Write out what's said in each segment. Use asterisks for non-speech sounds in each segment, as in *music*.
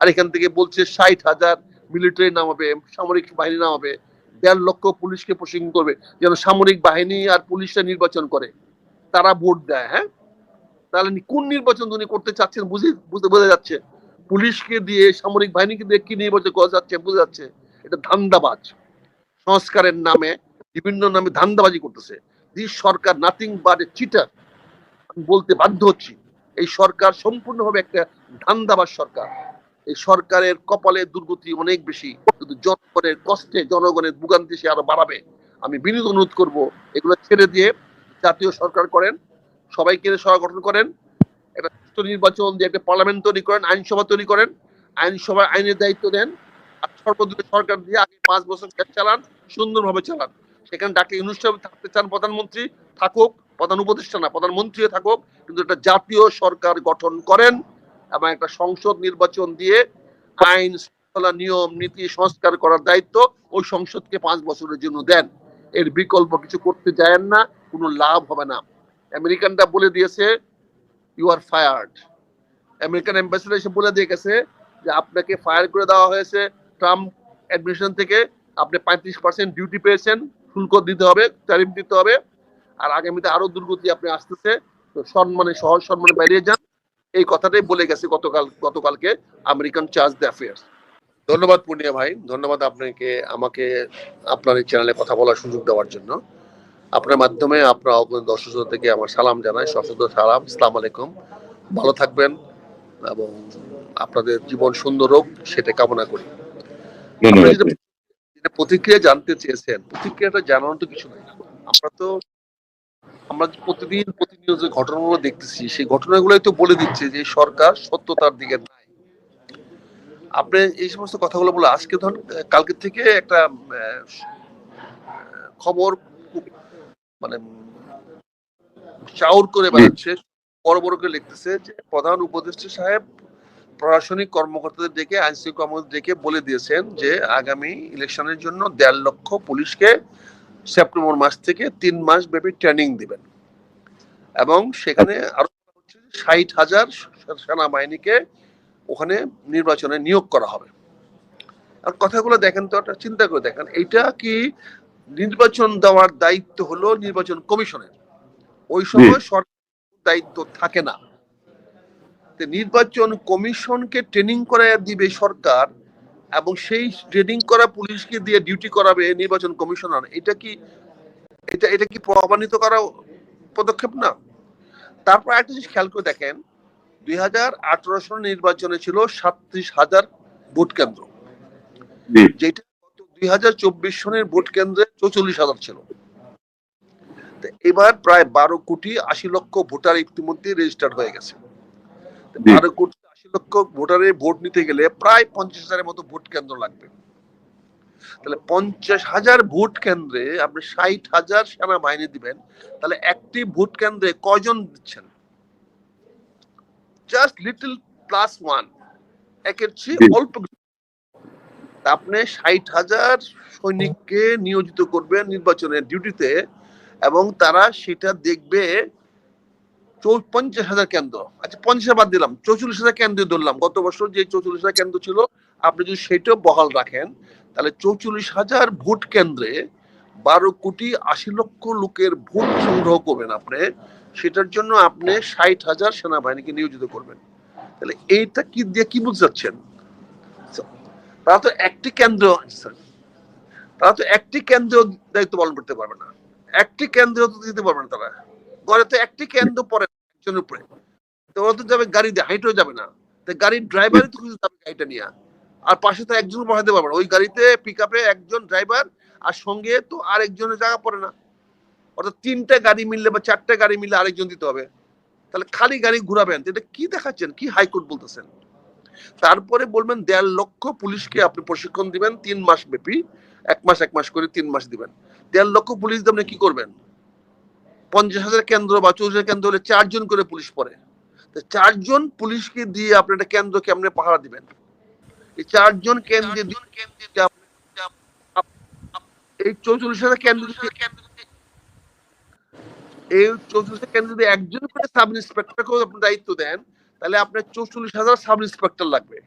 আর এখান থেকে বলছে ষাট হাজার মিলিটারি নামাবে, সামরিক বাহিনী নামাবে, দেড় লক্ষ পুলিশকে প্রশিক্ষণ করবে, যেন সামরিক বাহিনী আর পুলিশরা নির্বাচন করে। তারা ভোট দেয় হ্যাঁ? তাহলে কোন নির্বাচন উনি করতে চাচ্ছেন বুঝে, বুঝতে, বোঝা যাচ্ছে। পুলিশকে দিয়ে, সামরিক বাহিনীকে দিয়ে কি নির্বাচন করা যাচ্ছে বোঝা যাচ্ছে। এটা ধান্দাবাজ। সংস্কারের নামে, বিভিন্ন নামে ধান্দাবাজি করতেছে। দিস সরকার নাথিং বাট এ চিটার বলতে বাধ্য হচ্ছি। এই সরকার সম্পূর্ণভাবে একটা ধান্দাবাজ সরকার। এই সরকারের কপালে দুর্গতি অনেক বেশি, কিন্তু জনগণের কষ্টে জনগণের ভোগান্তি সে আরও বাড়াবে। আমি বিনীত অনুরোধ করব, এগুলো ছেড়ে দিয়ে জাতীয় সরকার করেন, সবাইকে সরকার গঠন করেন, একটা সুষ্ঠু নির্বাচন দিয়ে একটা পার্লামেন্ট তৈরি করেন, আইনসভা তৈরি করেন আইনসভা আইনের দায়িত্ব দেন, আর সর্বদলীয় সরকার দিয়ে আগে পাঁচ বছর দেশ চালান, সুন্দরভাবে চালান। সেখানে ডাকে অনুষ্ঠান থাকতে চান প্রধানমন্ত্রী, থাকুক, প্রধান উপদেষ্টা না প্রধানমন্ত্রী থাকুক, কিন্তু একটা জাতীয় সরকার গঠন করেন এবং একটা সংসদ নির্বাচন দিয়ে আইন, শৃঙ্খলা নিয়ম, নীতি, সংস্কার করার দায়িত্ব ওই সংসদকে পাঁচ বছরের জন্য দেন। এর বিকল্প কিছু করতে চায়েন না, কোনো লাভ হবে না। আমেরিকানটা বলে দিয়েছে you are fired American ambassador এসে বলে দিয়ে গেছে যে, আপনাকে ফায়ার করে দেওয়া হয়েছে। ট্রাম্প অ্যাডমিনিস্ট্রেশন থেকে আপনি পঁয়ত্রিশ পার্সেন্ট ডিউটি পেয়েছেন। শুল্ক দিতে হবে ট্যারিফ দিতে হবে। আর আগামীতে আরও দুর্গতি আপনি আসতেছে। তো সম্মানে, সহজ সম্মানে বাইরে যান। এই কথাটাই বলে গেছে গতকাল গতকালকে আমেরিকান চার্জ দ্য অ্যাফেয়ার্স ধন্যবাদ পূর্ণিয়া ভাই ধন্যবাদ আপনাকে আমাকে আপনার এই চ্যানেলে কথা বলার সুযোগ দেওয়ার জন্য। আপনার মাধ্যমে আপনার অগণিত দর্শক থেকে আমার সালাম জানাই সশস্ত্র সালাম ইসলাম আলাইকুম। ভালো থাকবেন এবং আপনাদের জীবন সুন্দর হোক সেটা কামনা করি। প্রতিক্রিয়া জানতে চেয়েছেন প্রতিক্রিয়াটা জানানো তো কিছু নাই। আমরা তো আমরা প্রতিদিন প্রতিনিয়ত যে ঘটনাগুলো দেখতেছি সেই ঘটনাগুলোই তো বলে দিচ্ছে যে সরকার সত্যতার দিকে নাই। আপনি এই সমস্ত কথাগুলো বলে আজকে ধর কালকে থেকে একটা খবর মানে চাউর করে বেড়াচ্ছে। বড় বড় করে লিখতেছে যে প্রধান উপদেষ্টা সাহেব প্রশাসনিক কর্মকর্তাদের ডেকে আইন শৃঙ্খলা ডেকে বলে দিয়েছেন যে আগামী ইলেকশনের জন্য দেড় লক্ষ পুলিশকে সেপ্টেম্বর মাস থেকে তিন মাস ব্যাপী ট্রেনিং দিবেন। এবং সেখানে আরও ষাট হাজার সেনাবাহিনীকে ওখানে নির্বাচনে নিয়োগ করা হবে। আর কথাগুলো দেখেন তো একটা চিন্তা করে দেখেন এইটা কি নির্বাচন দেওয়ার দায়িত্ব হলো নির্বাচন কমিশনের? ওই সময় সরকার দায়িত্ব থাকে না। নির্বাচন কমিশনকে ট্রেনিং করায় দিবে সরকার এবং সেই ট্রেনিং করা পুলিশকে দিয়ে ডিউটি করাবে নির্বাচন কমিশনার এটা কি এটা এটা কি প্রমাণিত করা পদক্ষেপ না? তারপর একটা জিনিস খেয়াল করে দেখেন দুই হাজার আঠারো সাল নির্বাচনে ছিল সাতত্রিশ হাজার ভোট কেন্দ্র। যেটা দুই হাজার চব্বিশ সনের ভোট কেন্দ্রে চৌচল্লিশ হাজার ছিল। এবার প্রায় বারো কোটি আশি লক্ষ ভোটার ইতিমধ্যে রেজিস্টার্ড হয়ে গেছে। বারো কোটি লক্ষ ভোটারের ভোট নিতে গেলে প্রায় পঞ্চাশ হাজারের মতো ভোট কেন্দ্র লাগবে। তাহলে পঞ্চাশ হাজার ভোট কেন্দ্রে আপনি ষাট হাজার সেনাবাহিনী দিবেন তাহলে একটি ভোট কেন্দ্রে কয়জন দিচ্ছেন? জাস্ট লিটল প্লাস ওয়ান একের চেয়ে অল্প আপনি ষাট হাজার সৈনিককে নিয়োজিত করবেন নির্বাচনের ডিউটিতে এবং তারা সেটা দেখবে পঞ্চাশ হাজার কেন্দ্র। আচ্ছা পঞ্চাশ বাদ দিলাম। চৌচল্লিশ হাজার কেন্দ্র ধরলাম। গত বছর যে চৌচল্লিশ হাজার কেন্দ্র ছিল, আপনি যদি সেটাও বহাল রাখেন, তাহলে চৌচল্লিশ হাজার ভোট কেন্দ্রে বারো কোটি আশি লক্ষ লোকের ভোট সংগ্রহ করবেন আপনি। সেটার জন্য আপনি ষাট হাজার সেনাবাহিনীকে নিয়োজিত করবেন। তাহলে এইটা কি দিয়ে কি বুঝাচ্ছেন তারা তো একটি কেন্দ্র তারা তো একটি কেন্দ্র দায়িত্ব পালন করতে পারবে না। একটি কেন্দ্র দিতে পারবে না তারা। ঘরে তো একটি কেন্দ্র না একজনের উপরে। তো ওরা তো যাবে গাড়ি দিয়ে, হাইটেও যাবে না। তো গাড়ির ড্রাইভারই তো খুঁজে যাবে গাড়িটা নিয়ে। আর পাশে তো একজন বসাতে পারবে ওই গাড়িতে পিক একজন ড্রাইভার আর সঙ্গে তো আরেকজনের জায়গা পড়ে না। অর্থাৎ তিনটা গাড়ি মিললে বা চারটা গাড়ি মিললে আরেকজন দিতে হবে। তাহলে খালি গাড়ি ঘুরাবেন। এটা কি দেখাচ্ছেন? কি হাইকোর্ট বলতেছেন? তারপরে বলবেন, দেড় লক্ষ পুলিশকে আপনি প্রশিক্ষণ দিবেন তিন মাস ব্যাপী। এক মাস এক মাস করে তিন মাস দিবেন। দেড় লক্ষ পুলিশ আপনি কি করবেন? পঞ্চাশ হাজার কেন্দ্র বা চল্লিশ হাজার কেন্দ্র হলে চারজন করে পুলিশ পড়ে। তো চারজন পুলিশকে দিয়ে আপনি একটা কেন্দ্র কেমনে পাহারা দিবেন? এই চারজন কেন্দ্রে এই চৌচল্লিশ হাজার কেন্দ্র যদি- এই চৌচল্লিশ হাজার কেন্দ্র যদি একজন করে সাব ইন্সপেক্টরকেও আপনি দায়িত্ব দেন তাহলে আপনার চৌচল্লিশ হাজার সাব ইন্সপেক্টর লাগবে।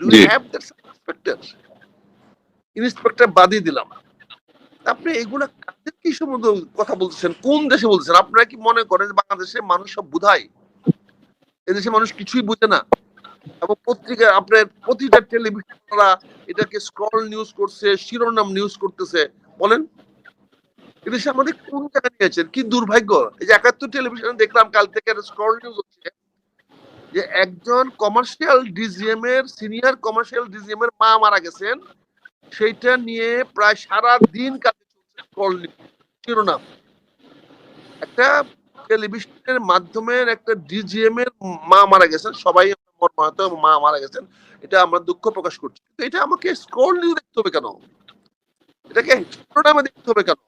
Do you have that inspector? Inspector বাদই দিলাম। আপনি এগুলা কাদের কি সম্বন্ধে কথা বলতেছেন? কোন দেশে বলতেছেন? আপনারা কি মনে করেন যে বাংলাদেশে মানুষ সব বুধায় এদেশে মানুষ কিছুই বুঝে না। এবং পত্রিকা, আপনার প্রতিটা টেলিভিশনরা এটাকে স্ক্রল নিউজ করছে, শিরোনাম নিউজ করতেছে। বলেন। এদেশে আমাদের কোন জায়গায় নিয়েছেন কি দুর্ভাগ্য? এই যে একাত্তর টেলিভিশনে দেখলাম, কাল থেকে একটা স্ক্রল নিউজ হচ্ছে যে একজন কমার্শিয়াল ডিজিএম এর সিনিয়র কমার্শিয়াল ডিজিএম এর মা মারা গেছেন। সেইটা নিয়ে প্রায় সারা দিন কাজে শিরোনাম। একটা টেলিভিশনের মাধ্যমে একটা ডিজিএম এর মা মারা গেছেন, সবাই মা মারা গেছেন, এটা আমরা দুঃখ প্রকাশ করছি। কিন্তু এটা আমাকে দেখতে হবে কেন? এটাকে শিরোনামে দেখতে হবে কেন?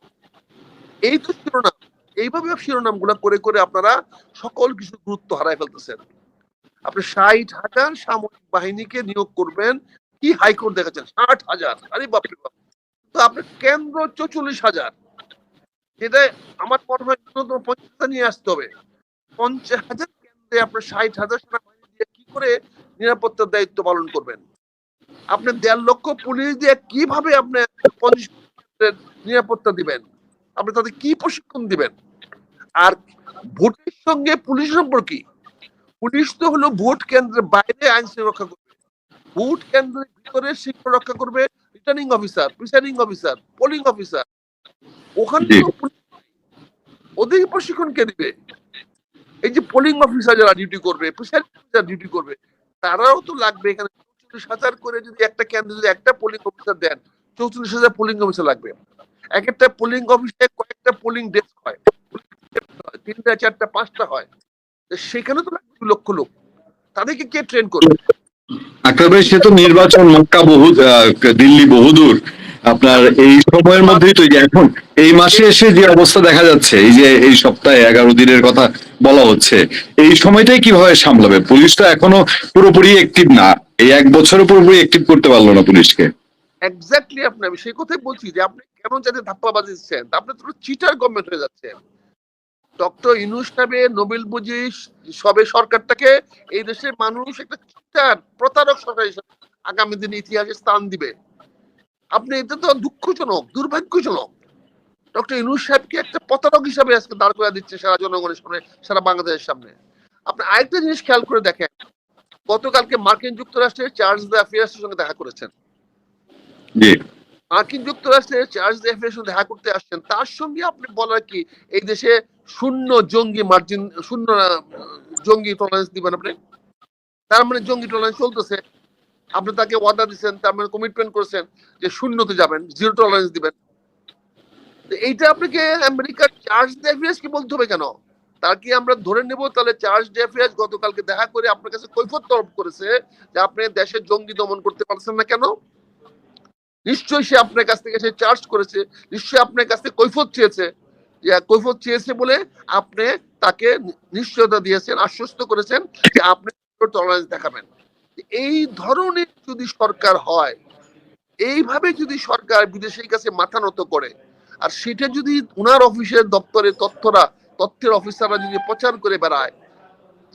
এই তো শিরোনাম। এইভাবে শিরোনামগুলা করে করে আপনারা সকল কিছু গুরুত্ব হারায় ফেলতেছেন। আপনি ষাট হাজার সামরিক বাহিনীকে নিয়োগ করবেন কি হাইকোর্ট দেখাচ্ছেন ষাট হাজার। আরে বাপরে বাপ। তো আপনার কেন্দ্র চৌচল্লিশ হাজার। যেটা আমার মনে হয় পঞ্চাশ নিয়ে আসতে হবে। পঞ্চাশ হাজার কেন্দ্রে আপনার ষাট হাজার সেনাবাহিনী দিয়ে কি করে নিরাপত্তার দায়িত্ব পালন করবেন? আপনি দেড় লক্ষ পুলিশ দিয়ে কীভাবে আপনি পঞ্চাশ নিরাপত্তা দিবেন? আপনি তাদের কি প্রশিক্ষণ দিবেন? আর ভোটের সঙ্গে পুলিশ সম্পর্ক পুলিশ তো হলো ভোট কেন্দ্রের বাইরে আইন শৃঙ্খলা ভোট কেন্দ্রের ভিতরে শৃঙ্খলা রক্ষা করবে returning officer presiding officer polling officer ওখানে। ওদেরকে প্রশিক্ষণ কে দিবে? এই যে পোলিং অফিসার যারা ডিউটি করবে প্রিসাইডিং অফিসার ডিউটি করবে তারাও তো লাগবে এখানে চৌচল্লিশ হাজার করে যদি একটা কেন্দ্রে যদি একটা পোলিং অফিসার দেন চৌচল্লিশ হাজার পোলিং অফিসার লাগবে। এক একটা পোলিং অফিসে কয়েকটা পোলিং ডেস্ক হয় তিনটা চারটা পাঁচটা হয়। সেখানে তো লাগবে লক্ষ লোক। তাদেরকে কে ট্রেন করবে? আক্তার সে তো নির্বাচন মক্কা বহু দিল্লি বহুদূর। আপনার এই সময়ের মধ্যেই তো এখন, এই মাসে এসে যে অবস্থা দেখা যাচ্ছে, এই যে এই সপ্তাহে এগারো দিনের কথা বলা হচ্ছে, এই সময়টাই কীভাবে সামলাবে? পুলিশ তো এখনও পুরোপুরি অ্যাক্টিভ না। এই এক বছরে পুরোপুরি অ্যাক্টিভ করতে পারল না পুলিশকে। এক্স্যাক্টলি আপনি আমি সেই কথাই বলছি যে আপনি কেন যাতে ধাপ্পাবাজি দিচ্ছেন। তা আপনি তো চিটার গভর্নমেন্ট হয়ে যাচ্ছেন। ডক্টর ইনুস সাহেবে নোবেল বুঝি সবে সরকারটাকে এই দেশের মানুষ একটা প্রতারক সরকার হিসেবে আগামী দিনে ইতিহাসে স্থান দিবে। আপনি এটা তো দুঃখজনক, দুর্ভাগ্যজনক। ডক্টর ইনুস সাহেবকে একটা প্রতারক হিসাবে আজকে দাঁড় করে দিচ্ছে সারা জনগণের সামনে, সারা বাংলাদেশের সামনে। আপনি আরেকটা জিনিস খেয়াল করে দেখেন, গতকালকে মার্কিন যুক্তরাষ্ট্রের চার্লস দ্য অ্যাফেয়ার্সের সঙ্গে দেখা করেছেন। মার্কিন যুক্তরাষ্ট্রের চার্জ এফের সঙ্গে দেখা করতে আসছেন, তার সঙ্গে আপনি বলার কি, এই দেশে শূন্য জঙ্গি মার্জিন, শূন্য জঙ্গি টলারেন্স দিবেন আপনি? তার মানে জঙ্গি টলারেন্স চলতেছে। আপনি তাকে ওয়াদা দিচ্ছেন তার মানে কমিটমেন্ট করেছেন যে শূন্যতে যাবেন জিরো টলারেন্স দিবেন। এইটা আপনাকে আমেরিকার চার্জ ডেফিয়াস কি বলতে হবে কেন? তার কি আমরা ধরে নেব? তাহলে চার্জ ডেফিয়াস গতকালকে দেখা করে আপনার কাছে কৈফত তরফ করেছে যে আপনি দেশের জঙ্গি দমন করতে পারছেন না কেন? নিশ্চয়ই সে আপনার কাছ থেকে সে চার্জ করেছে, নিশ্চয়ই আপনার কাছ থেকে কৈফত চেয়েছে। কৈফত চেয়েছে বলে আপনি তাকে নিশ্চয়তা দিয়েছেন, আশ্বস্ত করেছেন যে আপনি টলারেন্স দেখাবেন। এই ধরনের যদি সরকার হয়, এইভাবে যদি সরকার বিদেশের কাছে মাথা নত করে, আর সেটা যদি উনার অফিসের দপ্তরে তথ্যরা, তথ্যের অফিসাররা যদি প্রচার করে বেড়ায়,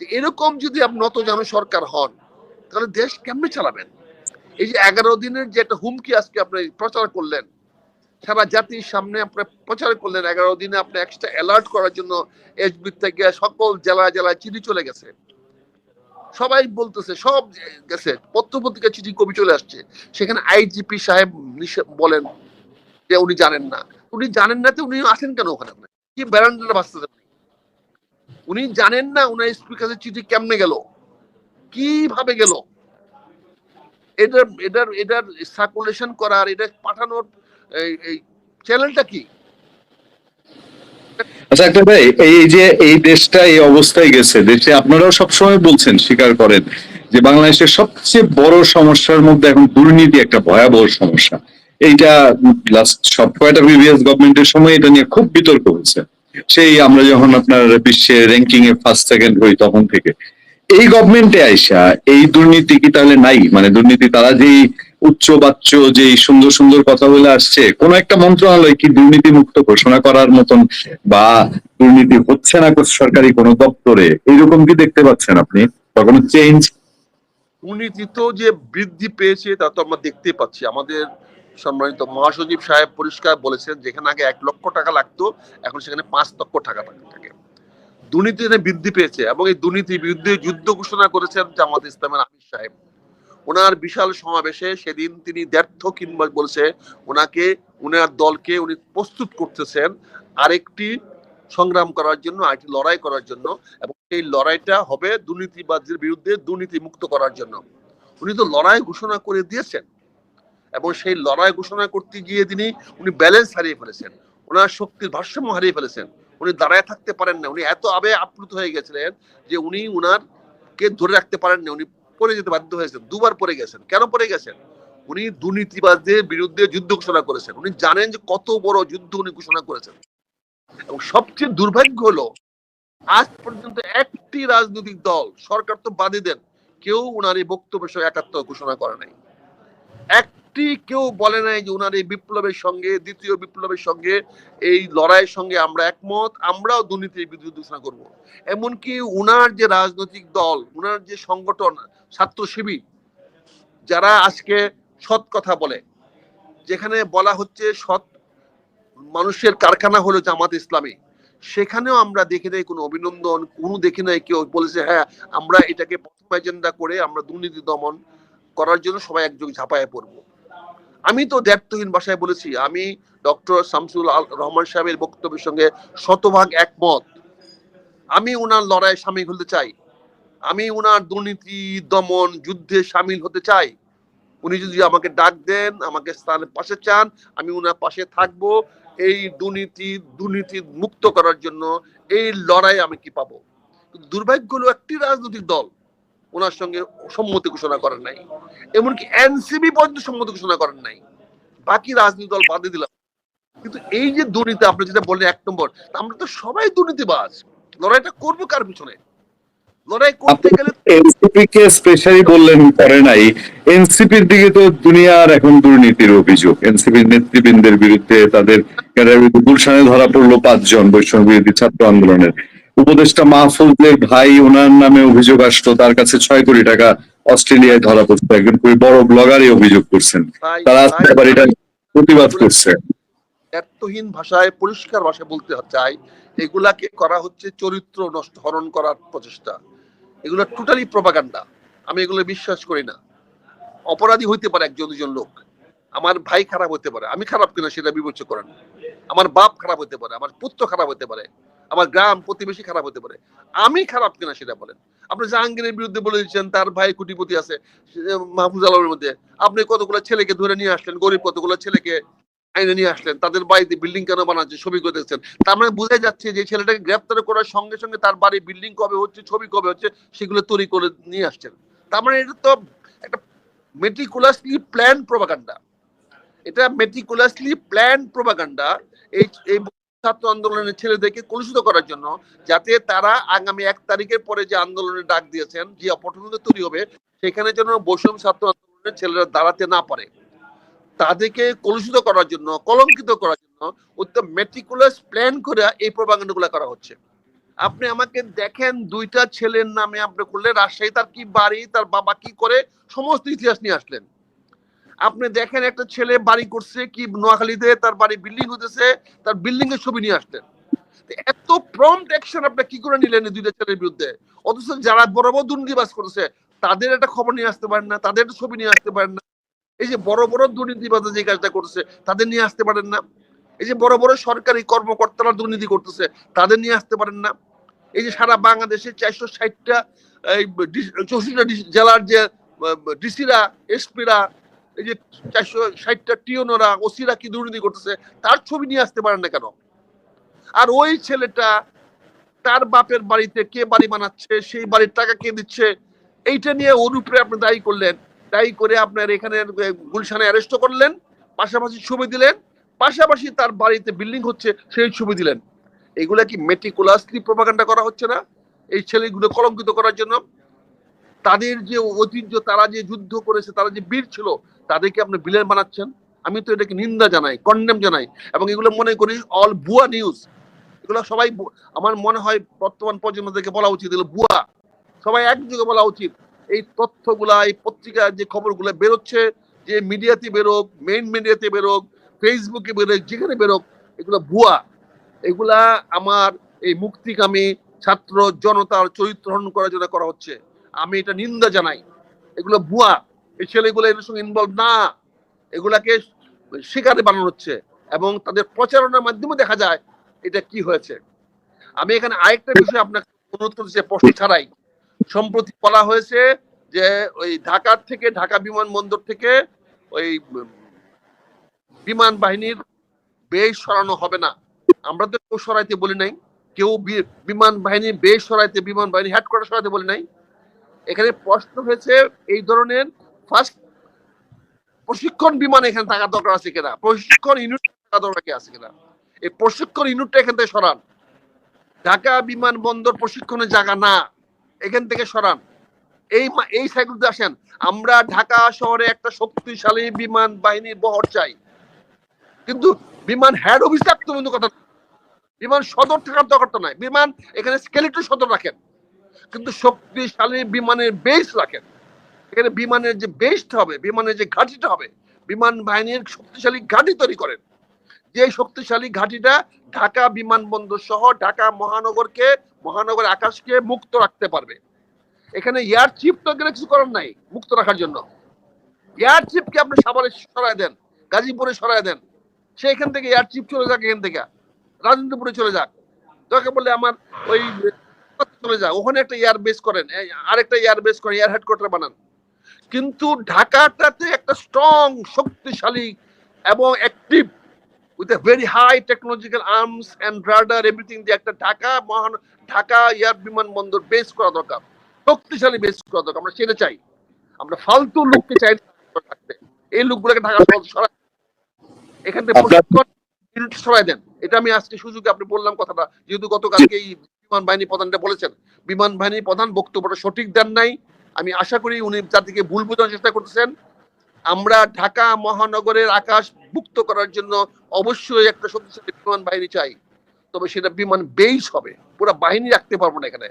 যে এরকম যদি আপনি নত জানো সরকার হন, তাহলে দেশ কেমনে চালাবেন? এই যে এগারো দিনের যে একটা হুমকি আজকে আপনি প্রচার করলেন, সারা জাতির সামনে আপনি প্রচার করলেন, এগারো দিনে আপনি এক্সট্রা অ্যালার্ট করার জন্য এসবি থেকে সকল জেলায় জেলায় চিঠি চলে গেছে। সবাই বলতেছে, সব গেছে পত্র পত্রিকা চিঠি কবি চলে আসছে। সেখানে আইজিপি সাহেব বলেন যে উনি জানেন না। উনি জানেন না তো উনি আসেন কেন ওখানে? কি ব্যারান্ডাটা উনি? উনি জানেন না, উনার স্পিকারের চিঠি কেমনে গেল? কীভাবে গেল? এটার এটার এটার সার্কুলেশন করার এটা পাঠানোর চ্যানেলটা কি? আচ্ছা ভাই, এই যে এই দেশটা, এই অবস্থায় গেছে, দেশে আপনারাও সবসময় বলছেন, স্বীকার করেন, যে বাংলাদেশের সবচেয়ে বড় সমস্যার মধ্যে এখন দুর্নীতি একটা ভয়াবহ সমস্যা। এইটা লাস্ট সব কয়টা প্রিভিয়াস গভর্নমেন্টের সময় এটা নিয়ে খুব বিতর্ক হয়েছে। সেই আমরা যখন আপনার বিশ্বে র্যাঙ্কিং এ ফার্স্ট সেকেন্ড হই তখন থেকে। এই গভর্নমেন্টে আইসা এই দুর্নীতি কি তাহলে নাই? মানে দুর্নীতি তারা যেই উচ্চ বাচ্চ, যেই সুন্দর সুন্দর কথা বলে আসছে, কোন একটা মন্ত্রণালয় কি দুর্নীতি মুক্ত ঘোষণা করার মতন বা দুর্নীতি হচ্ছে না সরকারি কোনো দপ্তরে? এইরকম কি দেখতে পাচ্ছেন আপনি? বা চেঞ্জ দুর্নীতি তো যে বৃদ্ধি পেয়েছে, তা তো আমরা দেখতে পাচ্ছি। আমাদের সম্মানিত মহাসচিব সাহেব পরিষ্কার বলেছেন, যেখানে আগে এক লক্ষ টাকা লাগতো, এখন সেখানে পাঁচ লক্ষ টাকা থাকে। দুর্নীতি বৃদ্ধি পেয়েছে এবং এই দুর্নীতির বিরুদ্ধে যুদ্ধ ঘোষণা করেছেন জামাত ইসলামের আমির সাহেব। ওনার বিশাল সমাবেশে সেদিন তিনি ব্যর্থ কিংবা বলছে ওনাকে, ওনার দলকে উনি প্রস্তুত করতেছেন আরেকটি সংগ্রাম করার জন্য, আরেকটি লড়াই করার জন্য এবং এই লড়াইটা হবে দুর্নীতিবাদীর বিরুদ্ধে দুর্নীতি মুক্ত করার জন্য। উনি তো লড়াই ঘোষণা করে দিয়েছেন এবং সেই লড়াই ঘোষণা করতে গিয়ে তিনি, উনি ব্যালেন্স হারিয়ে ফেলেছেন। ওনার শক্তির ভারসাম্য হারিয়ে ফেলেছেন। উনি দাঁড়ায় থাকতে পারেন না। উনি এত আবে আপ্লুত হয়ে গেছিলেন যে উনি উনার কে ধরে রাখতে পারেন না। উনি পড়ে যেতে বাধ্য হয়েছেন। দুবার পড়ে গেছেন। কেন পড়ে গেছেন? উনি দুর্নীতিবাদদের বিরুদ্ধে যুদ্ধ ঘোষণা করেছেন। উনি জানেন যে কত বড় যুদ্ধ উনি ঘোষণা করেছেন। এবং সবচেয়ে দুর্ভাগ্য হলো, আজ পর্যন্ত একটি রাজনৈতিক দল, সরকার তো বাদে দেন, কেউ উনার এই বক্তব্য একাত্ম ঘোষণা করে নাই। একটি কেউ বলে নাই যে উনার এই বিপ্লবের সঙ্গে, দ্বিতীয় বিপ্লবের সঙ্গে এই লড়াইয়ের সঙ্গে আমরা একমত, আমরাও দুর্নীতির বিরুদ্ধে ঘোষণা করব। এমনকি উনার যে রাজনৈতিক দল, উনার যে সংগঠন, ছাত্র যারা আজকে সৎ কথা বলে, যেখানে বলা হচ্ছে সৎ মানুষের কারখানা হলো জামাত ইসলামী, সেখানেও আমরা দেখি নাই কোনো অভিনন্দন, কোনো দেখি নাই কেউ বলেছে হ্যাঁ আমরা এটাকে প্রথম এজেন্ডা করে আমরা দুর্নীতি দমন করার জন্য সবাই একযোগে ঝাঁপায় পড়ব। আমি তো দ্ব্যর্থহীন ভাষায় বলেছি, আমি ডক্টর শামসুল আল- রহমান সাহেবের বক্তব্যের সঙ্গে শতভাগ একমত। আমি ওনার লড়াই সামিল হতে চাই। আমি ওনার দুর্নীতি, দমন, যুদ্ধে সামিল হতে চাই। উনি যদি আমাকে ডাক দেন, আমাকে স্থানের পাশে চান, আমি ওনার পাশে থাকব। এই দুর্নীতি দুর্নীতি মুক্ত করার জন্য এই লড়াই আমি কি পাবো? দুর্ভাগ্য হলো একটি রাজনৈতিক দল। ওনার সঙ্গে সম্মতি ঘোষণা করেন নাই। এমনকি এনসিবি পর্যন্ত সম্মতি ঘোষণা করেন নাই। বাকি রাজনৈতিক দল বাদে দিলাম। কিন্তু এই যে দুর্নীতি আপনি যেটা বললেন এক নম্বর আমরা তো সবাই দুর্নীতিবাজ। লড়াইটা করব কার পিছনে? লড়াই করতে গেলে এনসিপি কে স্পেশালি বললেন করে নাই। এনসিপির দিকে তো দুনিয়ার এখন দুর্নীতির অভিযোগ। এনসিপির নেতৃবৃন্দের বিরুদ্ধে তাদের গুলশানে ধরা পড়ল পাঁচজন বৈষম্য বিরোধী ছাত্র আন্দোলনের। উপদেষ্টা মাহফুজের ভাই ওনার নামে অভিযোগ আসলো তার কাছে ছয় কোটি টাকা অস্ট্রেলিয়ায় ধরা পড়ছে। একজন খুবই বড় ব্লগারই অভিযোগ করছেন। তারা আজকে আবার এটা প্রতিবাদ করছে। এতহীন ভাষায় পরিষ্কার ভাষায় বলতে চাই এগুলাকে করা হচ্ছে চরিত্র নষ্ট হরণ করার প্রচেষ্টা। এগুলো টোটালি প্রপাগান্ডা আমি এগুলো বিশ্বাস করি না। অপরাধী হইতে পারে একজন দুজন লোক। আমার ভাই খারাপ হতে পারে। আমি খারাপ কিনা সেটা বিবেচ্য করেন। আমার বাপ খারাপ হতে পারে। আমার পুত্র খারাপ হতে পারে। আমার গ্রাম প্রতিবেশী খারাপ হতে পারে। আমি খারাপ কিনা সেটা বলেন। আপনি জাহাঙ্গীরের বিরুদ্ধে বলে দিচ্ছেন তার ভাই কোটিপতি আছে মাহফুজ আলমের মধ্যে। আপনি কতগুলো ছেলেকে ধরে নিয়ে আসলেন, গরিব কতগুলো ছেলেকে আইনে নিয়ে আসলেন, তাদের বাড়িতে বিল্ডিং কেন বানাচ্ছে, ছবি করে দেখছেন? তার মানে বোঝা যাচ্ছে যে ছেলেটাকে গ্রেপ্তার করার সঙ্গে সঙ্গে তার বাড়ি বিল্ডিং কবে হচ্ছে, ছবি কবে হচ্ছে, সেগুলো তৈরি করে নিয়ে আসছেন। তার মানে এটা তো একটা মেটিকুলাসলি প্ল্যান প্রোপাগান্ডা এটা মেটিকুলাসলি প্ল্যান প্রোপাগান্ডা এই এই ছাত্র আন্দোলনের ছেলেদেরকে কলুষিত করার জন্য যাতে তারা আগামী এক তারিখের পরে যে আন্দোলনের ডাক দিয়েছেন যে অপরচুনিটি তৈরি হবে, সেখানে যেন বৈষম্য ছাত্র আন্দোলনের ছেলেরা দাঁড়াতে না পারে। তাদেরকে কলুষিত করার জন্য, কলঙ্কিত করার জন্য অত্যন্ত মেটিকুলাস প্ল্যান করে এই প্রবাগান্ড করা হচ্ছে। আপনি আমাকে দেখেন দুইটা ছেলের নামে আপনি করলে রাজশাহী তার কি বাড়ি, তার বাবা কি করে, সমস্ত ইতিহাস নিয়ে আসলেন। আপনি দেখেন একটা ছেলে বাড়ি করছে কি নোয়াখালীতে, তার বাড়ি বিল্ডিং হতেছে তার বিল্ডিং এর ছবি নিয়ে আসতেন। এত প্রম্পট অ্যাকশন আপনি কি করে নিলেন দুইটা ছেলের বিরুদ্ধে? অথচ যারা বড় বড় দুর্নীতিবাজ করেছে, তাদের একটা খবর নিয়ে আসতে পারেন না, তাদের একটা ছবি নিয়ে আসতে পারেন না। এই যে বড় বড় দুর্নীতিবাজ যে কাজটা করছে, তাদের নিয়ে আসতে পারেন না। এই যে বড় বড় সরকারি কর্মকর্তারা দুর্নীতি করতেছে, তাদের নিয়ে আসতে পারেন না। এই যে সারা বাংলাদেশে চারশো ষাটটা চৌষট্টিটা জেলার যে ডিসিরা, এসপিরা এই যে চারশো ষাটটা টিওনরা, ওসিরা কি দুর্নীতি করতেছে, তার ছবি নিয়ে আসতে পারেন না কেন? আর ওই ছেলেটা, তার বাপের বাড়িতে কে বাড়ি বানাচ্ছে, সেই বাড়ির টাকা কে দিচ্ছে, এইটা নিয়ে উপরে আপনি দায়ী করলেন। দায়ী করে আপনার এখানে গুলশানে অ্যারেস্ট করলেন, পাশাপাশি ছবি দিলেন, পাশাপাশি তার বাড়িতে বিল্ডিং হচ্ছে, সেই ছবি দিলেন। এগুলা কি মেটিকুলাসলি প্রপাগান্ডা করা হচ্ছে না? এই ছেলেগুলো কলঙ্কিত করার জন্য? তাদের যে ঐতিহ্য, তারা যে যুদ্ধ করেছে, তারা যে বীর ছিল তাদেরকে আপনি বিলেন বানাচ্ছেন, আমি তো এটাকে নিন্দা জানাই কন্ডেম জানাই, এবং এগুলো মনে করি অল ভুয়া নিউজ এগুলো সবাই আমার মনে হয় বর্তমান প্রজন্মদেরকে বলা উচিত, এগুলো ভুয়া। সবাই একযোগে বলা উচিত। এই তথ্যগুলা, এই পত্রিকার যে খবরগুলো বেরোচ্ছে, যে মিডিয়াতে বেরোক মেইন মিডিয়াতে বেরোক ফেসবুকে বেরোক, যেখানে বেরোক, এগুলো ভুয়া। এগুলা আমার এই মুক্তিকামী ছাত্র জনতার চরিত্র হরণ করার জন্য করা হচ্ছে। আমি এটা নিন্দা জানাই। এগুলো ভুয়া। এই ছেলেগুলো এর সঙ্গে ইনভলভ না। এগুলাকে শিকারে বানানো হচ্ছে এবং তাদের প্রচারণার মাধ্যমে দেখা যায় এটা কি হয়েছে। আমি এখানে আরেকটা বিষয় আপনাকে অনুরোধ করতেছি প্রশ্ন ছাড়াই। সম্প্রতি বলা হয়েছে যে ওই ঢাকার থেকে, ঢাকা বিমানবন্দর থেকে ওই বিমান বাহিনীর বেশ সরানো হবে না। আমরা তো কেউ সরাইতে বলি নাই। কেউ বিমান বাহিনী বেশ সরাইতে, বিমান বাহিনী হেডকোয়ার্টার সরাইতে বলি নাই। এখানে প্রশ্ন হয়েছে এই ধরনের ফার্স্ট প্রশিক্ষণ বিমান এখানে থাকার দরকার আছে কিনা? প্রশিক্ষণ ইউনিট থাকা দরকার কি আছে কিনা? এই প্রশিক্ষণ ইউনিটটা এখান থেকে সরান। ঢাকা বিমানবন্দর প্রশিক্ষণের জায়গা না, এখান থেকে সরান। এই এই সাইকেলতে আসেন। আমরা ঢাকা শহরে একটা শক্তিশালী বিমান বাহিনীর বহর চাই। কিন্তু বিমান হেড অফিস থাকতে কিন্তু কথা বিমান সদর থাকার দরকার তো নাই। বিমান এখানে স্কেলেটর সদর রাখেন। কিন্তু শক্তিশালী বিমানের বেস রাখেন। এখানে বিমানের যে বেসটা হবে, বিমানের যে ঘাঁটিটা হবে, বিমান বাহিনীর শক্তিশালী ঘাঁটি তৈরি করেন। যে শক্তিশালী ঘাঁটিটা ঢাকা বিমানবন্দর সহ ঢাকা মহানগরকে, মহানগর আকাশকে মুক্ত রাখতে পারবে। এখানে এয়ার চিফ তো এখানে কিছু করার নাই, মুক্ত রাখার জন্য। এয়ার চিফকে আপনি সাভারে সরায় দেন, গাজীপুরে সরায় দেন। সে এখান থেকে এয়ার চিফ চলে যাক এখান থেকে। রাজেন্দ্রপুরে চলে যাক। তোকে বলে আমার ওই, চলে যাক ওখানে একটা এয়ার বেস করেন আরেকটা এয়ার বেস করেন, এয়ার হেডকোয়ার্টার বানান। কিন্তু ঢাকাটাতে একটা স্ট্রং শক্তিশালী এবং active with a very high technological arms and radar everything দিয়ে একটা ঢাকা মহান ঢাকা এয়ার বিমানবন্দর বেস করা দরকার। শক্তিশালী বেস করা দরকার আমরা সেটা চাই। আমরা ফালতু লোককে চাই থাকতে এই লোকগুলোকে ঢাকা সরাই। এখান থেকে সরাই দেন। এটা আমি আজকে সুযোগে আপনি বললাম কথাটা যেহেতু গতকালকে এই বিমান বাহিনী প্রধানটা বলেছেন। বিমান বাহিনী প্রধান বক্তব্যটা সঠিক দেন নাই। আমি আশা করি উনি জাতিকে ভুল বোঝানোর চেষ্টা করতেছেন। আমরা ঢাকা মহানগরের আকাশ মুক্ত করার জন্য অবশ্যই একটা শক্তিশালী বিমান বাহিনী চাই। তবে সেটা বিমান বেস হবে। পুরো বাহিনী রাখতে পারব না এখানে।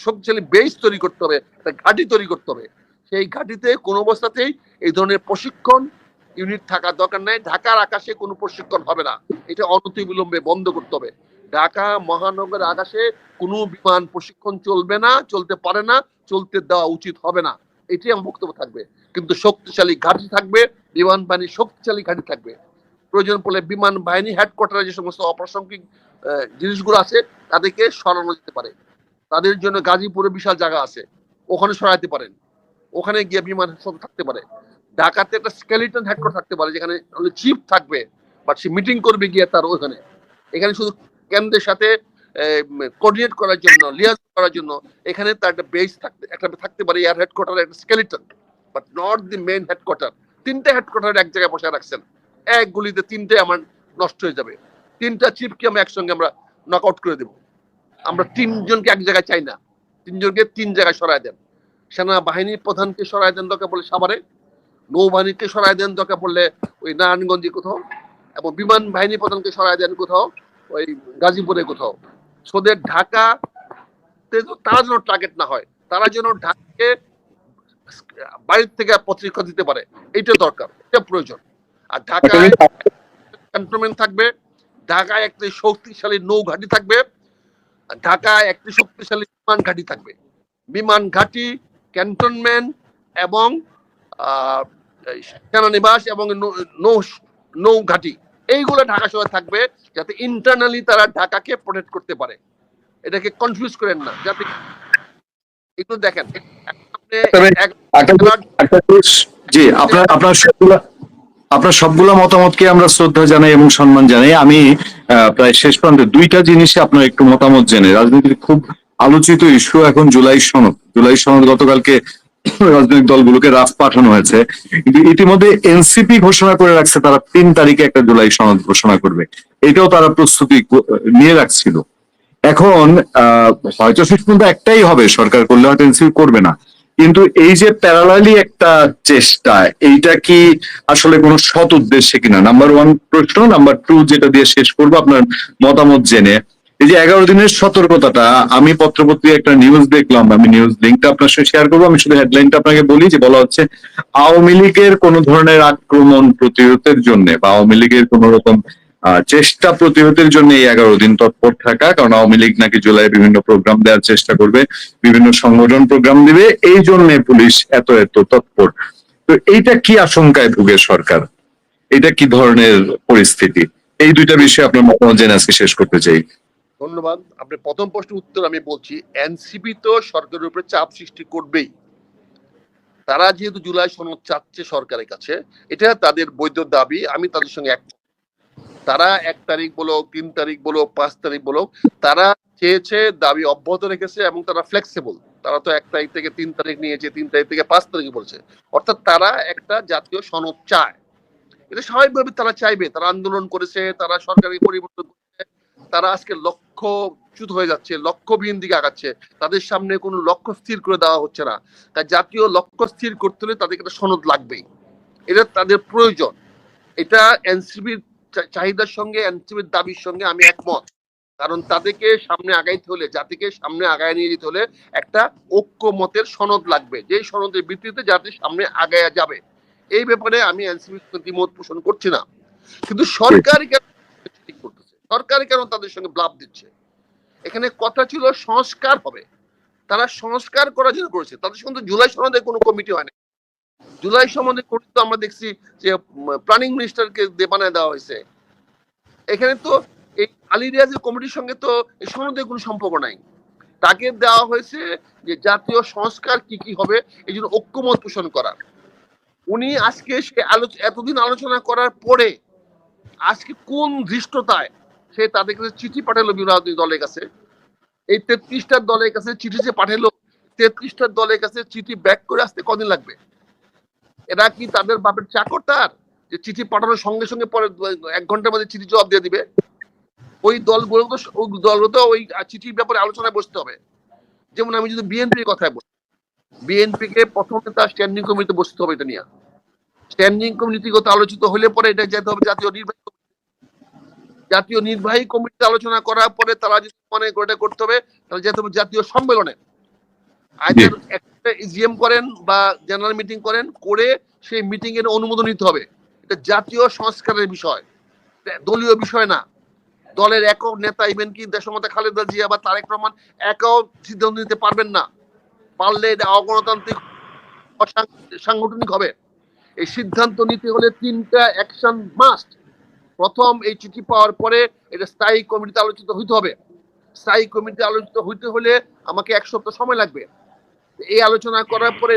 শক্তিশালী বেস তৈরি করতে হবে, একটা ঘাঁটি তৈরি করতে হবে। সেই ঘাঁটিতে কোনো অবস্থাতেই এই ধরনের প্রশিক্ষণ ইউনিট থাকার দরকার নাই। ঢাকার আকাশে কোনো প্রশিক্ষণ হবে না। এটা অনতি বিলম্বে বন্ধ করতে হবে। ঢাকা মহানগর আকাশে কোনো বিমান প্রশিক্ষণ চলবে না, চলতে পারে না, চলতে দেওয়া উচিত হবে না। এটি আমার বক্তব্য থাকবে। কিন্তু শক্তিশালী ঘাঁটি থাকবে, বিমান বাহিনী শক্তিশালী ঘাঁটি থাকবে। প্রয়োজন পড়লে বিমান বাহিনী হেডকোয়ার্টারে যে সমস্ত অপ্রাসঙ্গিক জিনিসগুলো আছে, তাদেরকে সরানো যেতে পারে। তাদের জন্য গাজীপুরে বিশাল জায়গা আছে, ওখানে সরাইতে পারেন। ওখানে গিয়ে বিমান থাকতে পারে। ঢাকাতে একটা স্কেলিটন হেডকোয়ার্টার থাকতে পারে, যেখানে চিফ থাকবে বাট সে মিটিং করবে গিয়ে তার ওখানে। এখানে শুধু কেন্দ্রের সাথে কোঅর্ডিনেট করার জন্য লিয়াজ করার জন্য, এখানে তার একটা বেস থাকতে, একটা থাকতে পারে এয়ার হেডকোয়ার্টার একটা skeleton but not the main headquarter তিনটে হেডকোয়ার্টার এক জায়গায় বসে রাখছেন। এক গুলিতে তিনটে আমার নষ্ট হয়ে যাবে। তিনটা চিফকে আমরা একসঙ্গে আমরা নক আউট করে দেবো। আমরা তিনজনকে এক জায়গায় চাই না। তিনজনকে তিন জায়গায় সরায় দেন। সেনা বাহিনীর প্রধানকে সরায় দেন দরকার বলে সাভারে, নৌবাহিনীকে সরায় দেন দরকার পড়লে ওই নারায়ণগঞ্জে কোথাও, এবং বিমান বাহিনী প্রধানকে সরায় দেন কোথাও। ওই গাজীপুরে কোথাও। সোদের ঢাকা তারা যেন টার্গেট না হয় তারা যেন ঢাকাকে বাড়ির থেকে পত্রিকা দিতে পারে এইটা দরকার এটা প্রয়োজন। আর ঢাকায় ক্যান্টনমেন্ট থাকবে ঢাকায় একটি শক্তিশালী নৌ ঘাঁটি থাকবে ঢাকায় একটি শক্তিশালী বিমান ঘাঁটি থাকবে। বিমান ঘাঁটি ক্যান্টনমেন্ট এবং সেনানিবাস এবং নৌ- নৌ নৌ ঘাঁটি এইগুলো ঢাকা শহরে থাকবে যাতে ইন্টারনালি তারা ঢাকাকে প্রোটেক্ট করতে পারে। এটাকে কনফিউজ করেন না যাতে এগুলো দেখেন। একটা- একটা জি আপনার আপনার সবগুলা আপনার সবগুলা মতামতকে আমরা শ্রদ্ধা জানাই এবং সম্মান জানাই। আমি প্রায় শেষ প্রান্তে দুইটা জিনিসে আপনার একটু মতামত জেনে। রাজনীতির খুব আলোচিত ইস্যু এখন জুলাই সনদ। জুলাই সনদ গতকালকে *coughs* রাজনৈতিক দলগুলোকে রাফ পাঠানো হয়েছে। কিন্তু ইতিমধ্যে এনসিপি ঘোষণা করে রাখছে, তারা তিন তারিখে একটা জুলাই সনদ ঘোষণা করবে। এটাও তারা প্রস্তুতি নিয়ে রাখছিল। এখন হয়তো শেষ পর্যন্ত একটাই হবে, সরকার করলে হয়তো এনসিপি করবে না। কিন্তু এই যে প্যারালালি একটা চেষ্টা, এইটা কি আসলে কোনো সৎ উদ্দেশ্যে কিনা? নাম্বার ওয়ান প্রশ্ন নাম্বার টু যেটা দিয়ে শেষ করব আপনার মতামত জেনে। এই যে এগারো দিনের সতর্কতাটা, আমি পত্রপত্রিকা একটা নিউজ দেখলাম, আমি নিউজ লিঙ্কটা আপনার সাথে শেয়ার করব, আমি শুধু হেডলাইনটা আপনাকে বলি যে বলা হচ্ছে, আওয়ামী লীগের কোন ধরনের আক্রমণ প্রতিরোধের জন্য বা আওয়ামী লীগের কোন রকম চেষ্টা প্রতিরোধের জন্য এই এগারো দিন তৎপর থাকা, কারণ আওয়ামী লীগ নাকি জুলাই বিভিন্ন প্রোগ্রাম দেওয়ার চেষ্টা করবে, বিভিন্ন সংগঠন প্রোগ্রাম দিবে, এই জন্য পুলিশ এত এত তৎপর। তো এইটা কি আশঙ্কায় ভুগে সরকার? এটা কি ধরনের পরিস্থিতি? এই দুইটা বিষয়ে আপনার মতামত জেনে আজকে শেষ করতে চাই। ধন্যবাদ। আপনি প্রথম প্রশ্নের উত্তর আমি বলছি, এনসিপি তো সরকারের উপরে চাপ সৃষ্টি করবেই। তারা যেহেতু জুলাই সনদ চাচ্ছে সরকারের কাছে, এটা তাদের বৈধ দাবি, আমি তাদের সঙ্গে এক তারা এক তারিখ বলো, তিন তারিখ বলো, পাঁচ তারিখ বলো, তারা চেয়েছে, দাবি অব্যাহত রেখেছে এবং তারা ফ্লেক্সিবল তারা তো এক তারিখ থেকে তিন তারিখ নিয়েছে, তিন তারিখ থেকে পাঁচ তারিখ বলছে। অর্থাৎ তারা একটা জাতীয় সনদ চায়। এটা স্বাভাবিকভাবে তারা চাইবে, তারা আন্দোলন করেছে, তারা সরকারি পরিবর্তন তারা আজকে লক্ষ্যচ্যুত হয়ে যাচ্ছে, লক্ষ্যবিহীন দিকে আগাচ্ছে। তাদের সামনে কোনো লক্ষ্য স্থির করে দেওয়া হচ্ছে না। তাই জাতীয় লক্ষ্য স্থির করতে হলে তাদেরকে একটা সনদ লাগবেই। এটা তাদের প্রয়োজন। এটা এনসিবির চাহিদার সঙ্গে এনসিবির দাবির সঙ্গে আমি একমত। কারণ তাদেরকে সামনে আগাইতে হলে, জাতিকে সামনে আগায় নিয়ে যেতে হলে একটা ঐক্যমতের সনদ লাগবে। যেই সনদের ভিত্তিতে জাতি সামনে আগায়া যাবে। এই ব্যাপারে আমি এনসিবির প্রতি মত পোষণ করছি না। কিন্তু সরকার কেন করতেছে? সরকার কেন তাদের সঙ্গে ব্লাভ দিচ্ছে? এখানে কথা ছিল সংস্কার হবে। তারা সংস্কার করার জন্য করেছে। তাদের সঙ্গে জুলাই সনদে কোনো কমিটি হয় না জুলাই সম্বন্ধে কমিটি তো আমরা দেখছি যে প্ল্যানিং মিনিস্টারকে বানায় দেওয়া হয়েছে। এখানে তো এই আলী রিয়াজের কমিটির সঙ্গে তো এই সনদের কোনো সম্পর্ক নাই। তাকে দেওয়া হয়েছে যে, জাতীয় সংস্কার কি কি হবে, এই জন্য ঐক্যমত পোষণ করার। উনি আজকে সে আলোচ, এতদিন আলোচনা করার পরে আজকে কোন ধৃষ্টতায় সে তাদের কাছে চিঠি পাঠালো বিরোধী দলের কাছে। এই তেত্রিশটার দলের কাছে চিঠি যে পাঠালো তেত্রিশটার দলের কাছে চিঠি ব্যাক করে আসতে কদিন লাগবে? এরা কি তাদের বাপের চাকর তার যে চিঠি পাঠানোর সঙ্গে সঙ্গে পরে এক ঘণ্টার মধ্যে চিঠি জবাব দিয়ে দিবে? ওই দলগুলো তো ওই দলগুলো তো ওই চিঠির ব্যাপারে আলোচনায় বসতে হবে। যেমন আমি যদি বিএনপির কথায় বলি বিএনপি কে প্রথমে তার স্ট্যান্ডিং কমিটিতে বসতে হবে এটা নিয়ে। স্ট্যান্ডিং কমিটিগত আলোচিত হলে পরে এটা যেতে হবে জাতীয় কমিটি। জাতীয় নির্বাহী কমিটিতে আলোচনা করার পরে তারা যদি মনে এটা করতে হবে তাহলে যেতে হবে জাতীয় সম্মেলনে আইদার একটা ইজিএম করেন বা জেনারেল মিটিং করেন করে সেই মিটিং এর অনুমোদন নিতে হবে। এটা জাতীয় সংস্কারের বিষয়। দলীয় বিষয় না। দলের একক নেতা ইভেন কি দেশমতা খালেদা জিয়া বা তারেক রহমান একাও সিদ্ধান্ত নিতে পারবেন না। পারলে এটা অগণতান্ত্রিক সাংগঠনিক হবে। এই সিদ্ধান্ত নিতে হলে তিনটা অ্যাকশন মাস্ট প্রথম এই চিঠি পাওয়ার পরে এটা স্থায়ী কমিটিতে আলোচিত হইতে হবে। স্থায়ী কমিটিতে আলোচিত হইতে হলে আমাকে এক সপ্তাহ সময় লাগবে। এই আলোচনা করার পরে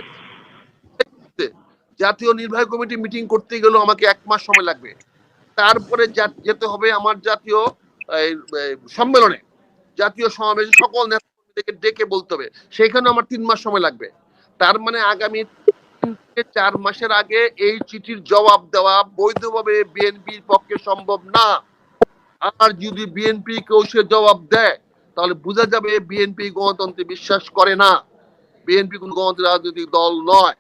জাতীয় নির্বাহী কমিটি মিটিং করতে গেলেও আমাকে এক মাস সময় লাগবে। তারপরে যেতে হবে আমার জাতীয় সম্মেলনে। জাতীয় সমাবেশে সকল নেতাকে ডেকে বলতে হবে। সেখানে আমার তিন মাস সময় লাগবে। তার মানে আগামী চার মাসের আগে এই চিঠির জবাব দেওয়া বৈধভাবে বিএনপির পক্ষে সম্ভব না। আর যদি বিএনপি কেউ সে জবাব দেয়, তাহলে বোঝা যাবে বিএনপি গণতন্ত্রে বিশ্বাস করে না। বিএনপি কোন গণতন্ত্র রাজনৈতিক দল নয়।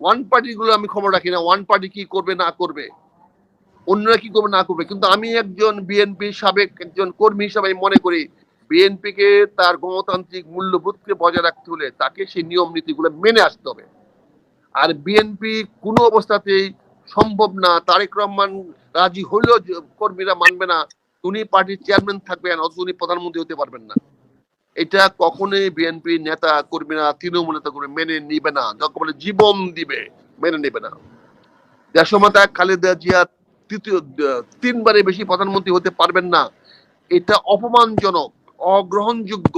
ওয়ান পার্টি গুলো আমি খবর রাখি না। ওয়ান পার্টি কি করবে, না করবে? অন্যরা কি করবে, না করবে? কিন্তু আমি একজন বিএনপি সাবেক একজন কর্মী হিসাবে আমি মনে করি বিএনপি কে তার গণতান্ত্রিক মূল্যবোধকে বজায় রাখতে হলে তাকে সেই নিয়ম নীতিগুলো মেনে আসতে হবে। আর বিএনপি কোনো অবস্থাতেই সম্ভব না। তারেক রহমান রাজি হইলেও কর্মীরা মানবে না, উনি পার্টির চেয়ারম্যান থাকবেন, অথচ উনি প্রধানমন্ত্রী হতে পারবেন না। এটা কখনোই বিএনপি নেতা, কর্মীরা, তৃণমূল নেতা কর্মী মেনে নিবে না। যখন বলে জীবন দিবে, মেনে নেবে না। দেশমাতা খালেদা জিয়া তৃতীয় তিনবারে বেশি প্রধানমন্ত্রী হতে পারবেন না। এটা অপমানজনক, অগ্রহণযোগ্য।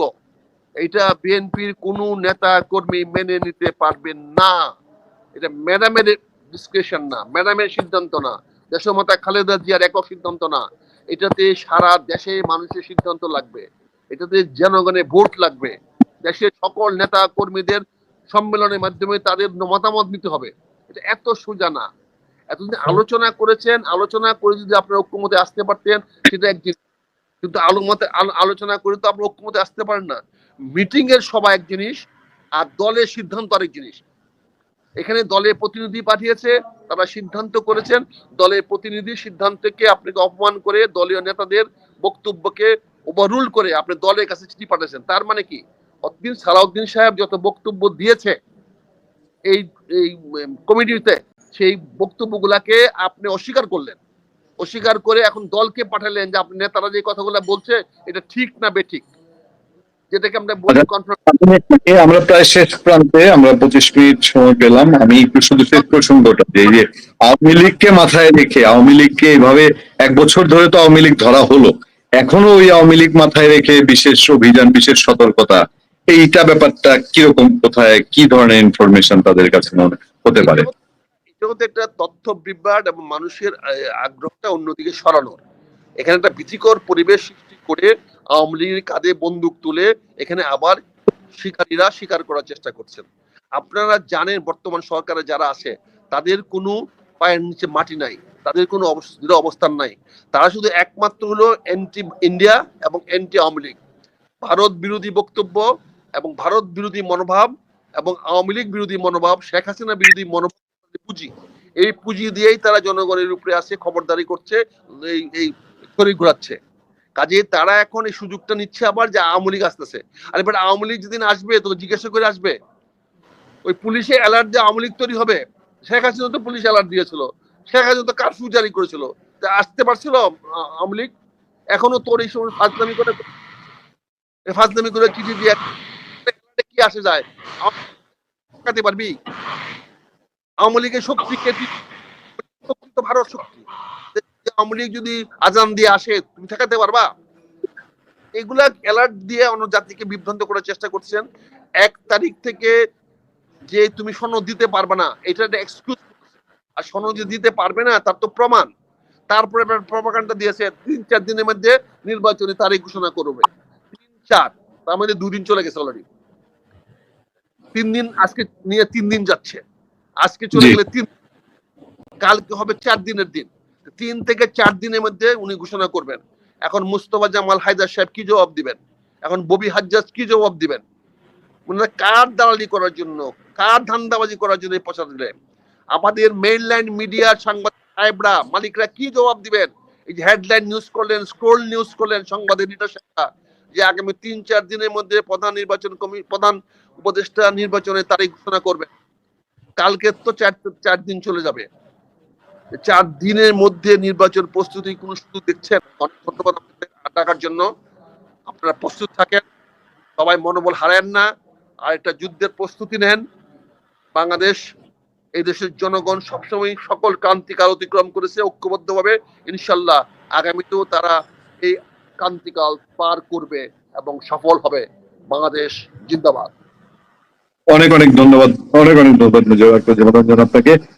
এটা বিএনপির কোনো নেতা, কর্মী মেনে নিতে পারবেন না। এটা ম্যাডামের ডিসক্রিপশন না, ম্যাডামের সিদ্ধান্ত না। দেশমাতা খালেদা জিয়ার একক সিদ্ধান্ত না। এটাতে সারা দেশে মানুষের সিদ্ধান্ত লাগবে। এটাতে জনগণের ভোট লাগবে। দেশের সকল নেতা কর্মীদের সম্মেলনের মাধ্যমে তাদের মতামত নিতে হবে। এটা এত সোজা না। এতদিন আলোচনা করেছেন, আলোচনা করে যদি আপনার ঐক্যমতে আসতে পারতেন, সেটা এক জিনিস কিন্তু আলোমতে, আলো- আলোচনা করে তো আপনার ঐক্যমতে আসতে পারেন না। মিটিং এর সবাই এক জিনিস, আর দলের সিদ্ধান্ত আরেক জিনিস। এখানে দলের প্রতিনিধি পাঠিয়েছে, তারা সিদ্ধান্ত করেছেন। দলের প্রতিনিধি সিদ্ধান্তকে আপনাকে অপমান করে দলীয় নেতাদের বক্তব্যকে ওভাররুল করে আপনি দলের কাছে চিঠি পাঠিয়েছেন তার মানে কি? অতদিন সালাউদ্দিন সাহেব যত বক্তব্য দিয়েছে এই এই কমিটিতে, সেই বক্তব্যগুলাকে আপনি অস্বীকার করলেন। অস্বীকার করে এখন দলকে পাঠালেন যে আপনি নেতারা যে কথাগুলো বলছে, এটা ঠিক না বেঠিক যেটাকে আমরা বলি আচ্ছা। আমরা প্রায় শেষ প্রান্তে আমরা পঁচিশ মিনিট সময় পেলাম। আমি একটু শুধু শেষ প্রসঙ্গটা যে যে আওয়ামী লীগকে মাথায় রেখে আওয়ামী লীগকে এইভাবে এক বছর ধরে তো আওয়ামী লীগ ধরা হলো এখনও ওই আওয়ামী লীগ মাথায় রেখে বিশেষ অভিযান বিশেষ সতর্কতা এইটা ব্যাপারটা কীরকম কোথায় কি ধরনের ইনফরমেশন তাদের কাছে মনে হতে পারে? এটাও তো একটা তথ্য বিভ্রাট এবং মানুষের আগ্রহটা অন্যদিকে সরানোর। এখানে একটা ভীতিকর পরিবেশ সৃষ্টি করে আওয়ামী লীগের কাঁধে বন্দুক তুলে এখানে আবার শিকারীরা শিকার করার চেষ্টা করছেন। আপনারা জানেন, বর্তমান সরকারে যারা আছে, তাদের কোনো পায়ের নিচে মাটি নাই, তাদের কোনো দৃঢ় অবস্থান নাই। তারা শুধু একমাত্র হলো এন্টি ইন্ডিয়া এবং এন্টি আওয়ামী লীগ। ভারত বিরোধী বক্তব্য এবং ভারত বিরোধী মনোভাব এবং আওয়ামী লীগ বিরোধী মনোভাব, শেখ হাসিনা বিরোধী মনোভাব পুঁজি। এই পুঁজি দিয়েই তারা জনগণের উপরে আসে, খবরদারি করছে, এই এই ঘোরাচ্ছে। কাজে তারা এখন এই সুযোগটা নিচ্ছে আবার যে আওয়ামী লীগ আসতেছে। আর এবার আওয়ামী লীগ যেদিন আসবে তো জিজ্ঞাসা করে আসবে। ওই পুলিশে অ্যালার্ট দিয়ে আওয়ামী লীগ তৈরি হবে। শেখ হাসিনা তো পুলিশ অ্যালার্ট দিয়েছিল। শেখ হাসিনা তো কারফিউ জারি করেছিল। আসতে পারছিল আওয়ামী লীগ? এখনও তোর এই সময় ফাজলামি করে এ ফাজলামি করে চিঠি দিয়ে কি আসে যায়? ঠকাতে পারবি? আওয়ামী লীগের শক্তি কে ভারত শক্তি। আওয়ামী লীগ যদি আজান দিয়ে আসে তুমি ঠেকাতে পারবা? এগুলা অ্যালার্ট দিয়ে অন্য জাতিকে বিভ্রান্ত করার চেষ্টা করছেন। এক তারিখ থেকে যে তুমি সনদ দিতে পারবে না এটা একটা এক্সকিউজ আর সনদ যে দিতে পারবে না তার তো প্রমাণ। তারপরে প্রপাগান্ডা দিয়েছে তিন চার দিনের মধ্যে নির্বাচনী তারিখ ঘোষণা করবে। তিন চার তার মধ্যে দুদিন চলে গেছে অলরেডি তিন দিন আজকে নিয়ে তিন দিন যাচ্ছে। আজকে চলে গেলে তিন কালকে হবে চার দিনের দিন। তিন থেকে চার দিনের মধ্যে উনি ঘোষণা করবেন। এখন মুস্তফা জামাল হায়দার সাহেব কি জবাব দিবেন? এখন ববি হাজ্জাজ কি জবাব দিবেন? কার দালালি করার জন্য, কার ধান্দাবাজি করার জন্য প্রচার দিলেন? আমাদের মেইনল্যান্ড মিডিয়ার সাংবাদিক সাহেবরা, মালিকরা কি জবাব দিবেন? এই যে হেডলাইন নিউজ করলেন স্ক্রোল নিউজ করলেন সংবাদ এডিটর সাহেবরা যে আগামী তিন চার দিনের মধ্যে প্রধান নির্বাচন কমি প্রধান উপদেষ্টা নির্বাচনের তারিখ ঘোষণা করবেন। কালকে তো চার চার দিন চলে যাবে। চার দিনের মধ্যে নির্বাচন প্রস্তুতি কোন সুযোগ দেখছেন? অনেক ধন্যবাদ টাকার জন্য। আপনারা প্রস্তুত থাকেন। সবাই মনোবল হারায়েন না। আর একটা যুদ্ধের প্রস্তুতি নেন। বাংলাদেশ, এই দেশের জনগণ সবসময় সকল ক্রান্তিকাল অতিক্রম করেছে ঐক্যবদ্ধভাবে। ইনশাল্লাহ আগামীতেও তারা এই ক্রান্তিকাল পার করবে এবং সফল হবে। বাংলাদেশ জিন্দাবাদ। অনেক অনেক ধন্যবাদ। অনেক অনেক ধন্যবাদ আপনাকে।